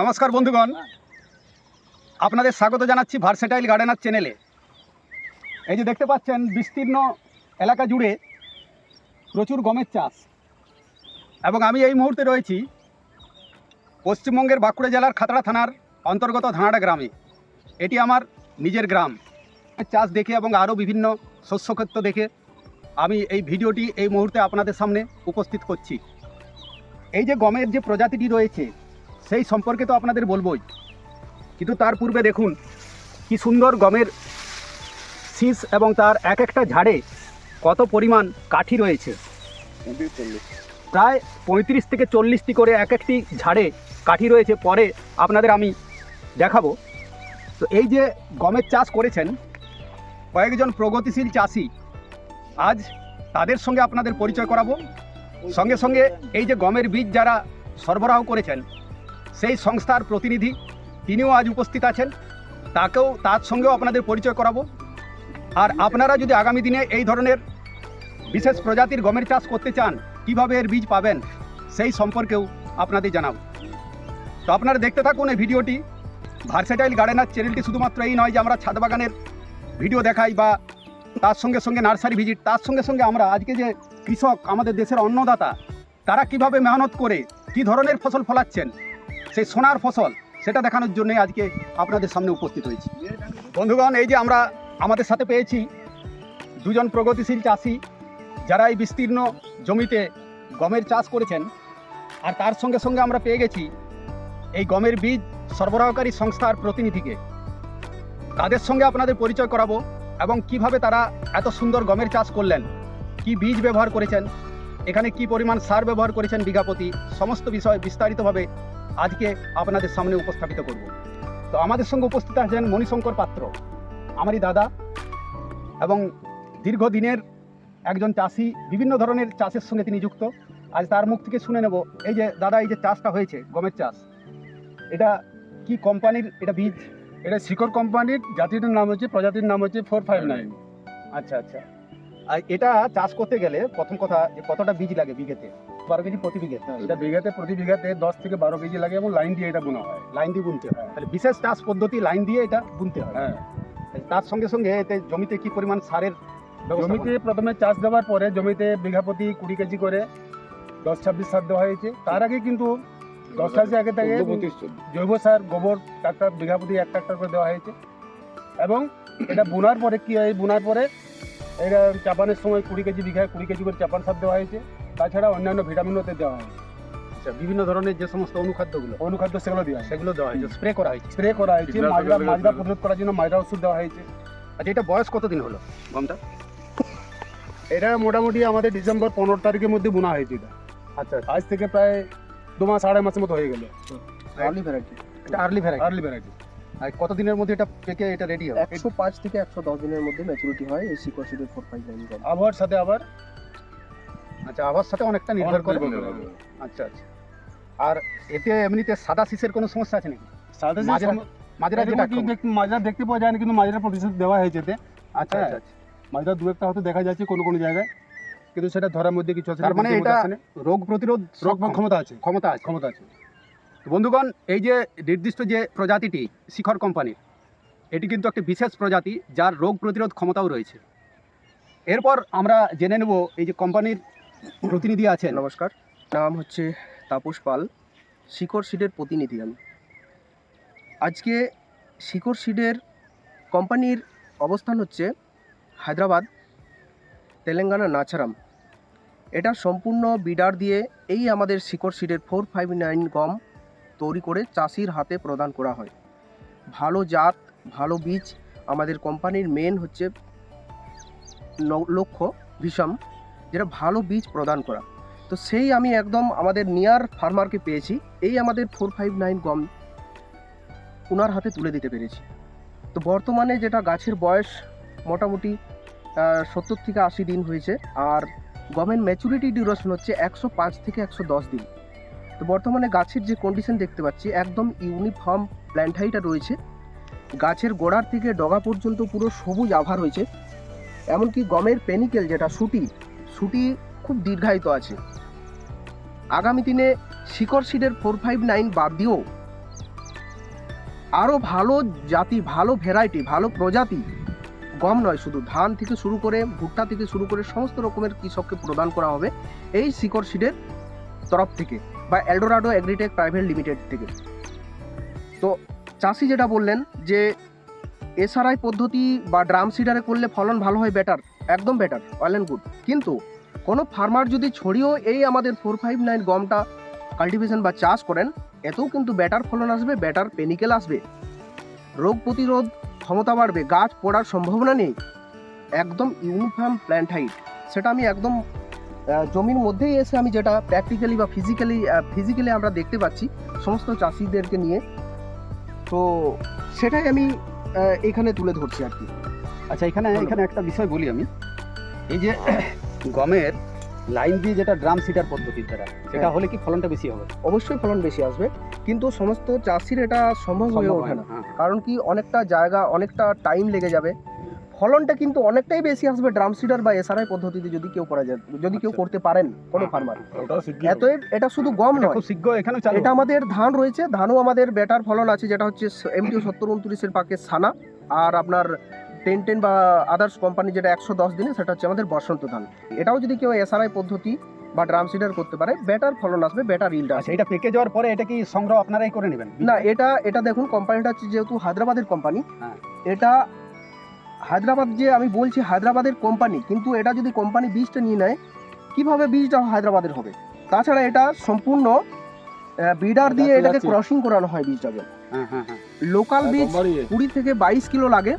নমস্কার বন্ধুগণ। আপনাদের স্বাগত জানাচ্ছি ভার্সেটাইল গার্ডেনার চ্যানেলে এই যে দেখতে পাচ্ছেন, বিস্তীর্ণ এলাকা জুড়ে প্রচুর গমের চাষ। এবং আমি এই মুহূর্তে রয়েছি পশ্চিমবঙ্গের বাঁকুড়া জেলার খাতড়া থানার অন্তর্গত ধানাড়া গ্রামে। এটি আমার নিজের গ্রাম। চাষ দেখে এবং আরও বিভিন্ন শস্যক্ষেত্র দেখে আমি এই ভিডিওটি এই মুহূর্তে আপনাদের সামনে উপস্থিত করছি। এই যে গমের যে প্রজাতিটি রয়েছে সেই সম্পর্কে তো আপনাদের বলবই। কিন্তু তার পূর্বে দেখুন, কি সুন্দর গমের শীষ এবং তার এক একটা ঝাড়ে কত পরিমাণ কাঠি রয়েছে। প্রায় পঁয়ত্রিশ থেকে চল্লিশটি করে এক একটি ঝাড়ে কাঠি রয়েছে, পরে আপনাদের আমি দেখাবো। তো এই যে গমের চাষ করেছেন, কয়েকজন প্রগতিশীল চাষি, আজ তাদের সঙ্গে আপনাদের পরিচয় করাবো। সঙ্গে সঙ্গে এই যে গমের বীজ যারা সরবরাহ করেছেন সেই সংস্থার প্রতিনিধি, তিনিও আজ উপস্থিত আছেন। তাকেও, তার সঙ্গেও আপনাদের পরিচয় করাবো। আর আপনারা যদি আগামী দিনে এই ধরনের বিশেষ প্রজাতির গমের চাষ করতে চান, কীভাবে এর বীজ পাবেন, সেই সম্পর্কেও আপনাদের জানাব। তো আপনারা দেখতে থাকুন এই ভিডিওটি। ভার্সেটাইল গার্ডেনার চ্যানেলটি শুধুমাত্র এই নয় যে আমরা ছাদ বাগানের ভিডিও দেখাই বা তার সঙ্গে সঙ্গে নার্সারি ভিজিট, তার সঙ্গে সঙ্গে আমরা আজকে যে কৃষক, আমাদের দেশের অন্নদাতা, তারা কীভাবে মেহনত করে, কি ধরনের ফসল ফলাচ্ছেন সেই সোনার ফসল সেটা দেখানোর জন্য আজকে আপনাদের সামনে উপস্থিত হয়েছি। বন্ধুগণ, এই যে আমরা আমাদের সাথে পেয়েছি দুজন প্রগতিশীল চাষি, যারা এই বিস্তীর্ণ জমিতে গমের চাষ করেছেন, আর তার সঙ্গে সঙ্গে আমরা পেয়ে গেছি এই গমের বীজ সরবরাহকারী সংস্থার প্রতিনিধিকে। তাদের সঙ্গে আপনাদের পরিচয় করাবো এবং কীভাবে তারা এত সুন্দর গমের চাষ করলেন, কি বীজ ব্যবহার করেছেন, এখানে কি পরিমাণ সার ব্যবহার করেছেন বিঘাপতি, সমস্ত বিষয় বিস্তারিতভাবে আজকে আপনাদের সামনে উপস্থাপিত করব। তো আমাদের সঙ্গে উপস্থিত আছেন মণিশঙ্কর পাত্র আমারই দাদা এবং দীর্ঘদিনের একজন চাষি বিভিন্ন ধরনের চাষের সঙ্গে তিনি যুক্ত। আজ তার মুখ থেকে শুনে নেব এই যে দাদা এই যে চাষটা হয়েছে গমের চাষ এটা কি কোম্পানির এটা বীজ? এটা শিকড় কোম্পানির জাতিটার নাম হচ্ছে প্রজাতির নাম হচ্ছে ফোর ফাইভ নাইন আচ্ছা আচ্ছা। আর এটা চাষ করতে গেলে প্রথম কথা যে কতটা বীজ লাগে বিঘেতে? বারো কেজি প্রতি বিঘে। এটা বিঘাতে প্রতি বিঘাতে দশ থেকে বারো কেজি লাগে এবং লাইন দিয়ে এটা বোনা হয়। লাইন দিয়ে বুনতে হয়। তাহলে বিশেষ চাষ পদ্ধতি লাইন দিয়ে এটা বুনতে হয়। হ্যাঁ। তার সঙ্গে সঙ্গে এতে জমিতে কি পরিমাণ সারের জমিতে প্রথমে চাষ দেওয়ার পরে জমিতে বিঘা প্রতি কুড়ি কেজি করে দশ ছাব্বিশ সার দেওয়া হয়েছে। তার আগে কিন্তু দশ মাসে আগে থেকে জৈব সার গোবর ট্রাক্টর বিঘা প্রতি এক ট্রাক্টর করে দেওয়া হয়েছে। এবং এটা বোনার পরে কি হয়? বোনার পরে এটা চাপানের সময় কুড়ি কেজি বিঘায় কুড়ি কেজি করে চাপান সার দেওয়া হয়েছে। তাছাড়া অন্যান্য ভিটামিনও ওতে দেওয়া হয়েছে আচ্ছা, বিভিন্ন ধরনের যে সমস্ত অনুখাদ্যগুলো? অনুখাদ্য সেগুলো দেওয়া সেগুলো দেওয়া হয়েছে স্প্রে করা হয়েছে। স্প্রে করা হয়েছে মাজরা মাজরা প্রতিরোধ করার জন্য মাজরা ওষুধ দেওয়া হয়েছে। আচ্ছা এটা বয়স কতদিন হলো গমটা এটা মোটামুটি আমাদের ডিসেম্বর পনেরো তারিখের মধ্যে বোনা হয়েছে এটা। আচ্ছা আজ থেকে প্রায় দু মাস আড়াই মাসের মতো হয়ে গেল। আর্লি ভ্যারাইটি এটা আর্লি ভ্যারাইটি আর্লি ভ্যারাইটি আর কতদিনের মধ্যে এটা পেকে এটা রেডি হবে? একশো পাঁচ থেকে একশো দশ দিনের মধ্যে ম্যাচুরিটি হয় এই সিকোসিডের ফোর ফাইভ আবহাওয়ার সাথে আবার আচ্ছা আবার সাথে অনেকটা নির্ভর করে। আচ্ছা আচ্ছা। আর এতে এমনিতে সাদা শীষের কোনো সমস্যা আছে নাকি? যে মাজরা- যেটা মাজরা দেখতে পাওয়া যায় না কিন্তু মাজরা প্রতিশোধ দেওয়া হয়েছে এতে। আচ্ছা হ্যাঁ। আচ্ছা। মাজরা দু একটা হয়তো দেখা যাচ্ছে কোনো কোনো জায়গায় কিন্তু সেটা ধরার মধ্যে কিছু আছে মানে এটা রোগ প্রতিরোধ রোগ ক্ষমতা আছে। ক্ষমতা আছে। ক্ষমতা আছে। বন্ধুগণ এই যে নির্দিষ্ট যে প্রজাতিটি শিখর কোম্পানির এটি কিন্তু একটি বিশেষ প্রজাতি যার রোগ প্রতিরোধ ক্ষমতাও রয়েছে। এরপর আমরা জেনে নেব এই যে কোম্পানির প্রতিনিধি আছেন। নমস্কার, নাম হচ্ছে তাপস পাল শিকড় সিডের প্রতিনিধি আমি। আজকে শিকড় সিডের কোম্পানির অবস্থান হচ্ছে হায়দ্রাবাদ, তেলেঙ্গানা নাচারাম এটা সম্পূর্ণ বিডার দিয়ে এই আমাদের শিকড় সিডের ফোর ফাইভ নাইন গম তৈরি করে চাষির হাতে প্রদান করা হয়। ভালো জাত, ভালো বীজ আমাদের কোম্পানির মেন হচ্ছে লক্ষ্য ভীষণ যেটা ভালো বীজ প্রদান করা। তো সেই আমি একদম আমাদের নিয়ার ফার্মারকে পেয়েছি। এই আমাদের ফোর ফাইভ নাইন গম ওনার হাতে তুলে দিতে পেরেছি। তো বর্তমানে যেটা গাছের বয়স মোটামুটি সত্তর থেকে আশি দিন হয়েছে আর গমের ম্যাচুরিটি ডিউরেশন হচ্ছে একশো পাঁচ থেকে একশো দশ দিন। তো বর্তমানে গাছের যে কন্ডিশন দেখতে পাচ্ছি, একদম ইউনিফর্ম প্ল্যান্টাইটা রয়েছে। গাছের গোড়ার থেকে ডগা পর্যন্ত পুরো সবুজ আভা রয়েছে। এমনকি গমের পেনিকেল যেটা সুটি সুটি খুব দীর্ঘায়িত আছে। আগামী দিনে শিকড় সিডের ফোর ফাইভ নাইন বাদ দিয়েও আরও ভালো জাতি, ভালো ভ্যারাইটি ভালো প্রজাতি, গম নয়, শুধু ধান থেকে শুরু করে ভুট্টা থেকে শুরু করে সমস্ত রকমের কৃষককে প্রদান করা হবে এই শিকর সিডের তরফ থেকে বা এলডোরাডো অ্যাগ্রিটেক প্রাইভেট লিমিটেড থেকে। তো চাষি যেটা বললেন যে এসআরআই পদ্ধতি বা ড্রাম সিডারে করলে ফলন ভালো হয় বেটার একদম বেটার অয়েল অ্যান্ড গুড কিন্তু কোনো ফার্মার যদি ছড়িয়েও এই আমাদের ফোর ফাইভ নাইন গমটা কাল্টিভেশন বা চাষ করেন, এতেও কিন্তু বেটার ফলন আসবে বেটার পেনিকেল আসবে। রোগ প্রতিরোধ ক্ষমতা বাড়বে, গাছ পড়ার সম্ভাবনা নেই। একদম ইউনিফর্ম প্ল্যান্ট হাইট সেটা আমি একদম জমির মধ্যেই এসে আমি যেটা প্র্যাকটিক্যালি বা ফিজিক্যালি ফিজিক্যালি আমরা দেখতে পাচ্ছি সমস্ত চাষিদেরকে নিয়ে। তো সেটাই আমি এখানে তুলে ধরছি আর কি। আচ্ছা এখানে এখানে একটা বিষয় বলি আমি এই যে গমের লাইন দিয়ে যেটা ড্রাম সিটার পদ্ধতির দ্বারা সেটা হ্যাঁ। হলে কি ফলনটা বেশি হবে অবশ্যই ফলন বেশি আসবে কিন্তু সমস্ত চাষির এটা সম্ভব হয়ে ওঠে না হ্যাঁ। কারণ কি অনেকটা জায়গা অনেকটা টাইম লেগে যাবে ফলনটা কিন্তু অনেকটাই বেশি আসবে ড্রাম সিডার বা এসআরআই পদ্ধতিতে যদি কেউ করা যায় যদি কেউ আচ্ছা। করতে পারেন কোনো হ্যাঁ, ফার্মার হবে। এতএব এটা শুধু গম নয় চালু এটা আমাদের ধান রয়েছে ধানও আমাদের বেটার ফলন আছে যেটা হচ্ছে এমটিও সত্তর উনত্রিশের পাকে সানা আর আপনার টেন টেন বা আদার্স কোম্পানি যেটা একশো দশ দিনে সেটা হচ্ছে আমাদের বসন্ত ধান। এটাও যদি কেউ এসআরআই পদ্ধতি বা ড্রাম সিডার করতে পারে বেটার ফলন আসবে বেটার ইল্ড আচ্ছা আসবে এটা পেকে যাওয়ার পরে এটা কি সংগ্রহ আপনারাই করে নেবেন? না এটা এটা দেখুন কোম্পানিটা হচ্ছে যেহেতু হায়দ্রাবাদের কোম্পানি হ্যাঁ। এটা হায়দ্রাবাদ যে আমি বলছি হায়দ্রাবাদের কোম্পানি কিন্তু এটা যদি কোম্পানি বীজটা নিয়ে নেয় কীভাবে বীজটা হায়দ্রাবাদের হবে? তাছাড়া এটা সম্পূর্ণ বিডার দিয়ে এটাকে ক্রসিং করানো হয় বীজটাকে। হ্যাঁ হ্যাঁ হ্যাঁ। লোকাল বীজ। কুড়ি থেকে বাইশ কিলো লাগে।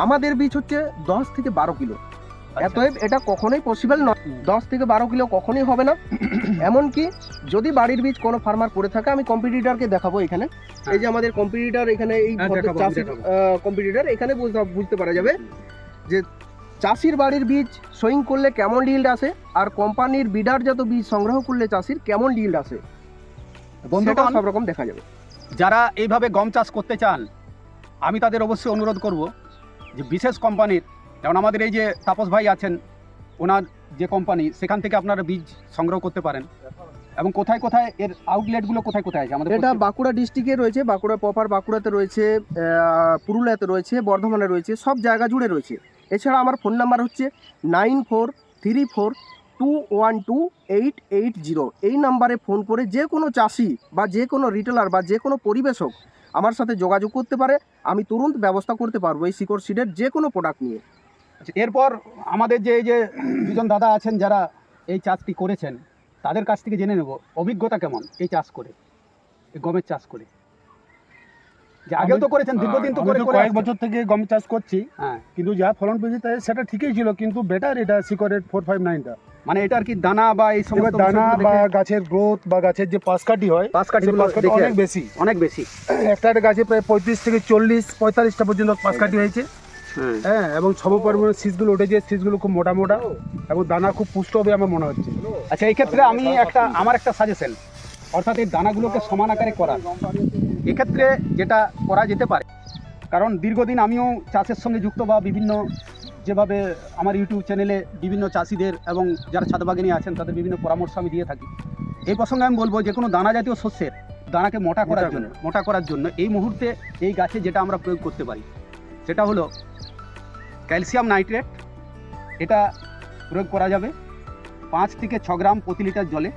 আমাদের বীজ হচ্ছে দশ থেকে বারো কিলো। আচ্ছা। এতএব এটা কখনোই পসিবল নয়। দশ থেকে বারো কিলো কখনোই হবে না। এমনকি যদি বাড়ির বীজ কোনো ফার্মার করে থাকে আমি কম্পিটিটারকে দেখাবো এখানে। এই যে আমাদের কম্পিটিটার এখানে এই হ্যাঁ, চাষির। কম্পিটিটর এখানে বুঝতে- বুঝতে পারা যাবে যে চাষির বাড়ির বীজ সোয়িং করলে কেমন ডিল্ড আসে আর কোম্পানির বিডার যত বীজ সংগ্রহ করলে চাষির কেমন ডিল্ড আসে। বন্ধুগণ সব রকম দেখা যাবে। যারা এইভাবে গম চাষ করতে চান আমি তাদের অবশ্যই অনুরোধ করব যে বিশেষ কোম্পানির যেমন আমাদের এই যে তাপস ভাই আছেন ওনার যে কোম্পানি সেখান থেকে আপনারা বীজ সংগ্রহ করতে পারেন। এবং কোথায় কোথায় এর আউটলেটগুলো কোথায় কোথায় আছে? আমাদের এটা বাঁকুড়া ডিস্ট্রিক্টে রয়েছে বাঁকুড়া প্রপার বাঁকুড়াতে রয়েছে পুরুলিয়াতে রয়েছে বর্ধমানে রয়েছে সব জায়গা জুড়ে রয়েছে। এছাড়া আমার ফোন নাম্বার হচ্ছে nine four three four two one two eight eight zero এই নাম্বারে ফোন করে যে কোনো চাষি বা যে কোনো রিটেলার বা যে কোনো পরিবেশক আমার সাথে যোগাযোগ করতে পারে। আমি তুরন্ত ব্যবস্থা করতে পারব এই শিকড় সিডের যে কোনো প্রোডাক্ট নিয়ে। আচ্ছা, এরপর আমাদের যে এই যে দুজন দাদা আছেন যারা এই চাষটি করেছেন তাদের কাছ থেকে জেনে নেব অভিজ্ঞতা কেমন এই চাষ করে এই গমের চাষ করে? যে আগেও তো করেছেন দীর্ঘদিন তো আমি করে কয়েক বছর থেকে গম চাষ করছি হ্যাঁ। কিন্তু যা ফলন পেয়েছি তাই সেটা ঠিকই ছিল কিন্তু বেটার এটা ফোর ফাইভ নাইনটা মানে কি দানা বা এই এবার সমস্ত দানা বা গাছের গ্রোথ বা গাছের যে পাশ কাটি হয় অনেক বেশি। অনেক বেশি। একটা গাছে প্রায় পঁয়ত্রিশ থেকে চল্লিশ পঁয়তাল্লিশটা পর্যন্ত পাশ কাটি হয়েছে। হ্যাঁ। হ্যাঁ এবং পরিমাণে উঠেছে খুব মোটা মোটা এবং দানা খুব পুষ্ট হবে আমার মনে হচ্ছে। আচ্ছা এই ক্ষেত্রে আমি একটা আমার একটা সাজেশন অর্থাৎ এই দানাগুলোকে সমান আকারে করা এক্ষেত্রে যেটা করা যেতে পারে কারণ দীর্ঘদিন আমিও চাষের সঙ্গে যুক্ত বা বিভিন্ন যেভাবে আমার ইউটিউব চ্যানেলে বিভিন্ন চাষিদের এবং যারা ছাদ বাগানি আছেন তাদের বিভিন্ন পরামর্শ আমি দিয়ে থাকি। এই প্রসঙ্গে আমি বলব যে কোনো দানা জাতীয় শস্যের দানাকে মোটা করার জন্য মোটা করার জন্য এই মুহূর্তে এই গাছে যেটা আমরা প্রয়োগ করতে পারি সেটা হলো ক্যালসিয়াম নাইট্রেট। এটা প্রয়োগ করা যাবে পাঁচ থেকে ছ গ্রাম প্রতি লিটার জলে।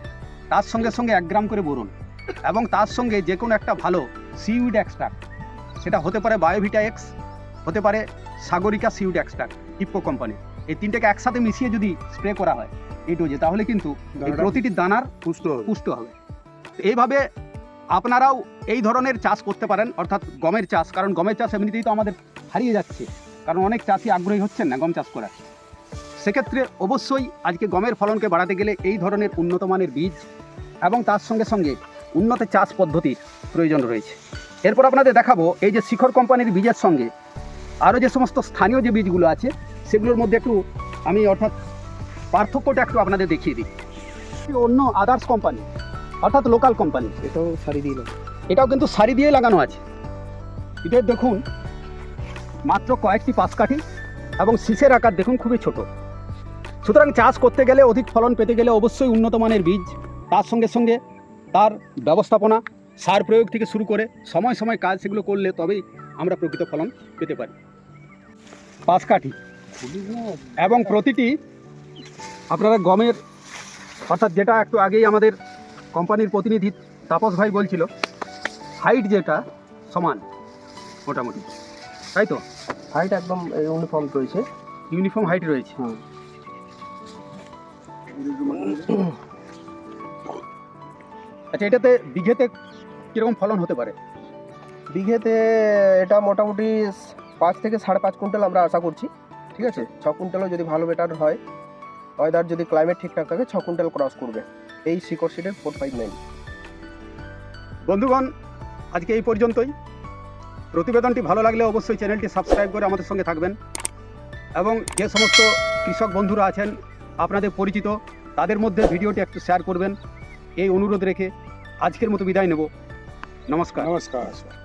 তার সঙ্গে সঙ্গে এক গ্রাম করে বোরন। এবং তার সঙ্গে যে কোনো একটা ভালো সিউইড এক্সট্রাক্ট সেটা হতে পারে বায়োভিটা এক্স হতে পারে সাগরিকা সিউড এক্সট্রাক্ট ইপকো কোম্পানি এই তিনটাকে একসাথে মিশিয়ে যদি স্প্রে করা হয় এই ডোজে তাহলে কিন্তু প্রতিটি দানার পুষ্ট পুষ্ট হবে। এইভাবে আপনারাও এই ধরনের চাষ করতে পারেন অর্থাৎ গমের চাষ কারণ গমের চাষ এমনিতেই তো আমাদের হারিয়ে যাচ্ছে কারণ অনেক চাষি আগ্রহী হচ্ছেন না গম চাষ করার। সেক্ষেত্রে অবশ্যই আজকে গমের ফলনকে বাড়াতে গেলে এই ধরনের উন্নত মানের বীজ এবং তার সঙ্গে সঙ্গে উন্নত চাষ পদ্ধতির প্রয়োজন রয়েছে। এরপর আপনাদের দেখাবো এই যে শিখর কোম্পানির বীজের সঙ্গে। আরও যে সমস্ত স্থানীয় যে বীজগুলো আছে সেগুলোর মধ্যে একটু আমি অর্থাৎ পার্থক্যটা একটু আপনাদের দেখিয়ে দিই। অন্য আদার্স কোম্পানি অর্থাৎ লোকাল কোম্পানি এটাও সারি দিয়ে এটাও কিন্তু সারি দিয়ে লাগানো আছে। এদের দেখুন মাত্র কয়েকটি পাশ কাঠি এবং শীষের আকার দেখুন খুবই ছোট। সুতরাং চাষ করতে গেলে অধিক ফলন পেতে গেলে অবশ্যই উন্নত মানের বীজ তার সঙ্গে সঙ্গে তার ব্যবস্থাপনা সার প্রয়োগ থেকে শুরু করে সময় সময় কাজ সেগুলো করলে তবেই আমরা প্রকৃত ফলন পেতে পারি। পাঁচকাঠি এবং প্রতিটি আপনারা গমের অর্থাৎ যেটা একটু আগেই আমাদের কোম্পানির প্রতিনিধি তাপস ভাই বলছিল হাইট যেটা সমান মোটামুটি তাই তো? হাইট একদম ইউনিফর্ম রয়েছে। ইউনিফর্ম হাইট রয়েছে। হুম। আচ্ছা এটাতে বিঘেতে কীরকম ফলন হতে পারে? বিঘেতে এটা মোটামুটি পাঁচ থেকে সাড়ে পাঁচ কুইন্টাল আমরা আশা করছি ঠিক আছে? ছ কুইন্টালও যদি ভালো বেটার হয় ওয়েদার যদি ক্লাইমেট ঠিকঠাক থাকে ছ কুইন্টাল ক্রস করবে এই শিকড় সিটের ফোর ফাইভ নাইন বন্ধুগণ আজকে এই পর্যন্তই। প্রতিবেদনটি ভালো লাগলে অবশ্যই চ্যানেলটি সাবস্ক্রাইব করে আমাদের সঙ্গে থাকবেন। এবং যে সমস্ত কৃষক বন্ধুরা আছেন আপনাদের পরিচিত তাদের মধ্যে ভিডিওটি একটু শেয়ার করবেন। এই অনুরোধ রেখে আজকের মতো বিদায় নেব। নমস্কার। নমস্কার